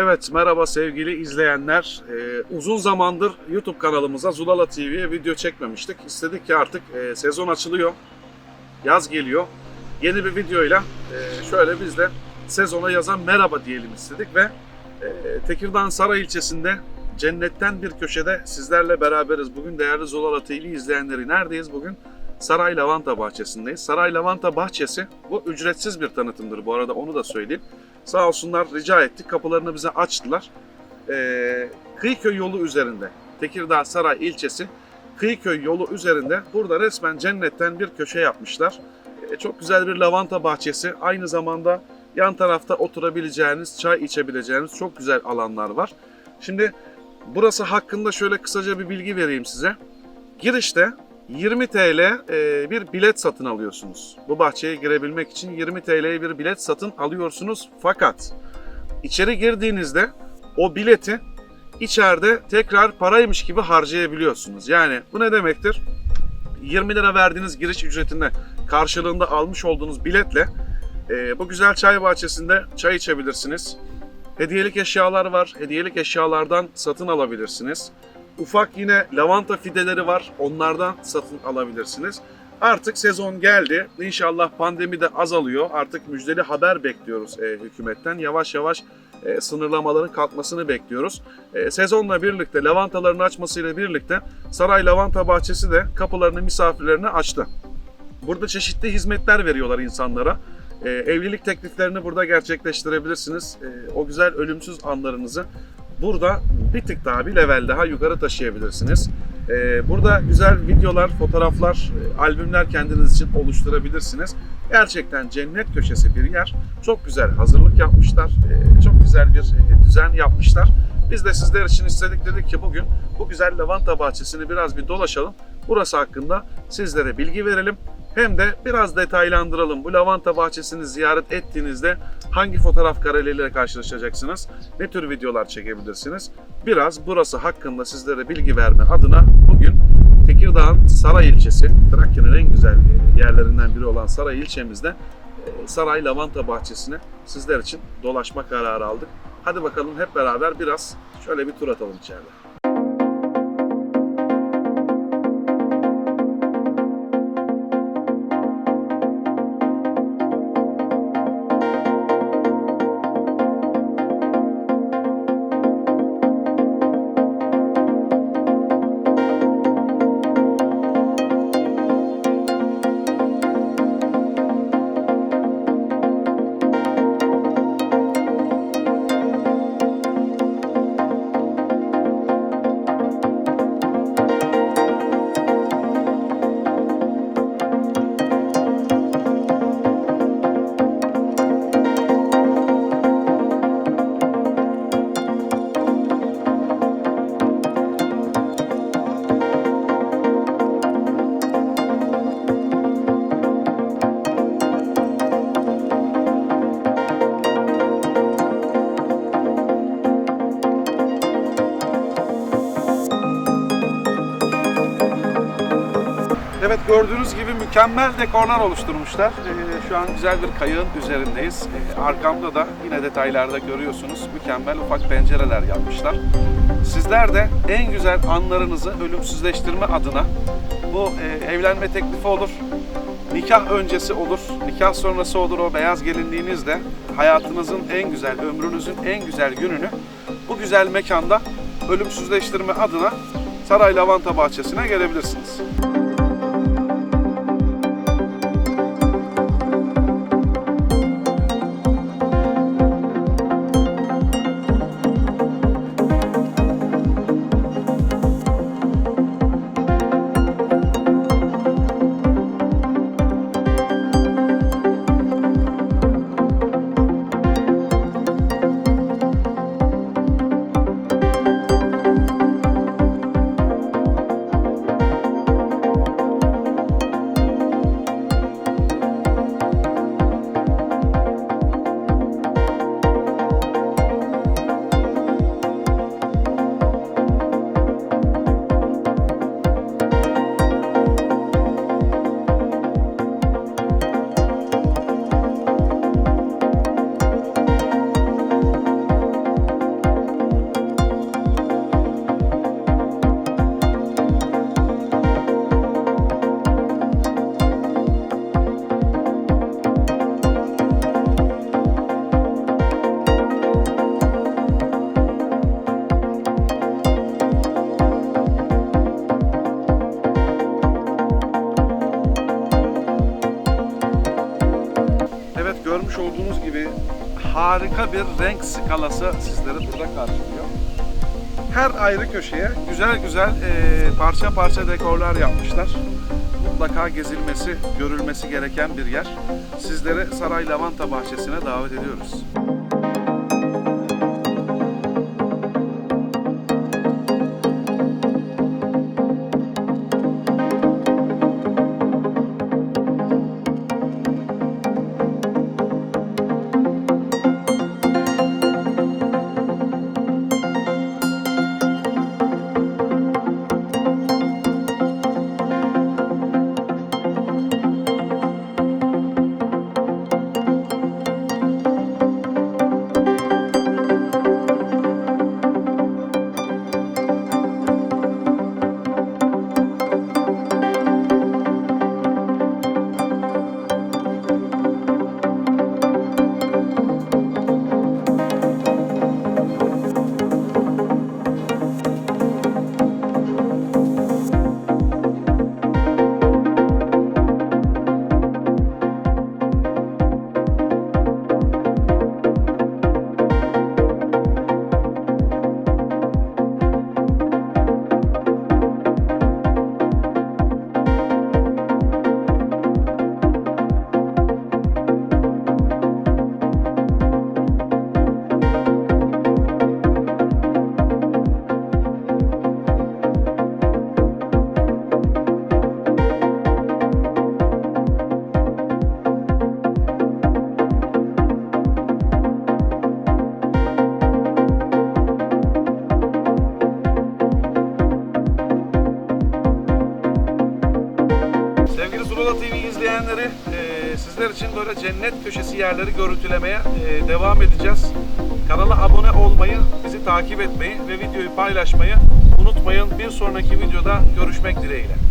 Evet merhaba sevgili izleyenler. Ee, uzun zamandır YouTube kanalımıza Zulala TV'ye video çekmemiştik. İstedik ki artık e, sezon açılıyor. Yaz geliyor. Yeni bir videoyla e, şöyle biz de sezona yazan merhaba diyelim istedik ve e, Tekirdağ Saray ilçesinde cennetten bir köşede sizlerle beraberiz. Bugün değerli Zulala TV izleyenleri neredeyiz bugün? Saray Lavanta Bahçesi'ndeyiz. Saray Lavanta Bahçesi bu ücretsiz bir tanıtımdır bu arada onu da söyleyeyim. Sağ olsunlar rica ettik kapılarını bize açtılar. Ee, Kıyıköy yolu üzerinde Tekirdağ Saray ilçesi Kıyıköy yolu üzerinde burada resmen cennetten bir köşe yapmışlar. Ee, çok güzel bir lavanta bahçesi. Aynı zamanda yan tarafta oturabileceğiniz, çay içebileceğiniz çok güzel alanlar var. Şimdi burası hakkında şöyle kısaca bir bilgi vereyim size. Girişte 20 TL e, bir bilet satın alıyorsunuz. Bu bahçeye girebilmek için 20 TL'ye bir bilet satın alıyorsunuz. Fakat içeri girdiğinizde o bileti içeride tekrar paraymış gibi harcayabiliyorsunuz. Yani bu ne demektir? 20 lira verdiğiniz giriş ücretinde karşılığında almış olduğunuz biletle e, bu güzel çay bahçesinde çay içebilirsiniz. Hediyelik eşyalar var. Hediyelik eşyalardan satın alabilirsiniz. Ufak yine lavanta fideleri var. Onlardan satın alabilirsiniz. Artık sezon geldi. İnşallah pandemi de azalıyor. Artık müjdeli haber bekliyoruz e, hükümetten. Yavaş yavaş e, sınırlamaların kalkmasını bekliyoruz. E, sezonla birlikte, lavantaların açmasıyla birlikte Saray Lavanta Bahçesi de kapılarını misafirlerine açtı. Burada çeşitli hizmetler veriyorlar insanlara. E, evlilik tekliflerini burada gerçekleştirebilirsiniz. E, o güzel ölümsüz anlarınızı burada bir tık daha bir level daha yukarı taşıyabilirsiniz. Ee, burada güzel videolar, fotoğraflar, e, albümler kendiniz için oluşturabilirsiniz. Gerçekten cennet köşesi bir yer. Çok güzel hazırlık yapmışlar. Ee, çok güzel bir e, düzen yapmışlar. Biz de sizler için istedik dedik ki bugün bu güzel lavanta bahçesini biraz bir dolaşalım. Burası hakkında sizlere bilgi verelim. Hem de biraz detaylandıralım. Bu lavanta bahçesini ziyaret ettiğinizde hangi fotoğraf kareleriyle karşılaşacaksınız? Ne tür videolar çekebilirsiniz? Biraz burası hakkında sizlere bilgi verme adına bugün Tekirdağ'ın Saray ilçesi, Trakya'nın en güzel yerlerinden biri olan Saray ilçemizde e, Saray Lavanta Bahçesi'ne sizler için dolaşma kararı aldık. Hadi bakalım hep beraber biraz şöyle bir tur atalım içeride. Evet gördüğünüz gibi mükemmel dekorlar oluşturmuşlar. Ee, şu an güzel bir kayığın üzerindeyiz. Ee, arkamda da yine detaylarda görüyorsunuz mükemmel ufak pencereler yapmışlar. Sizler de en güzel anlarınızı ölümsüzleştirme adına bu e, evlenme teklifi olur, nikah öncesi olur, nikah sonrası olur o beyaz gelinliğinizle hayatınızın en güzel, ömrünüzün en güzel gününü bu güzel mekanda ölümsüzleştirme adına Saray Lavanta Bahçesi'ne gelebilirsiniz. Harika bir renk skalası sizleri burada karşılıyor. Her ayrı köşeye güzel güzel e, parça parça dekorlar yapmışlar. Mutlaka gezilmesi, görülmesi gereken bir yer. Sizleri Saray Lavanta Bahçesi'ne davet ediyoruz. Zulala TV izleyenleri, e, sizler için böyle cennet köşesi yerleri görüntülemeye e, devam edeceğiz. Kanala abone olmayı, bizi takip etmeyi ve videoyu paylaşmayı unutmayın. Bir sonraki videoda görüşmek dileğiyle.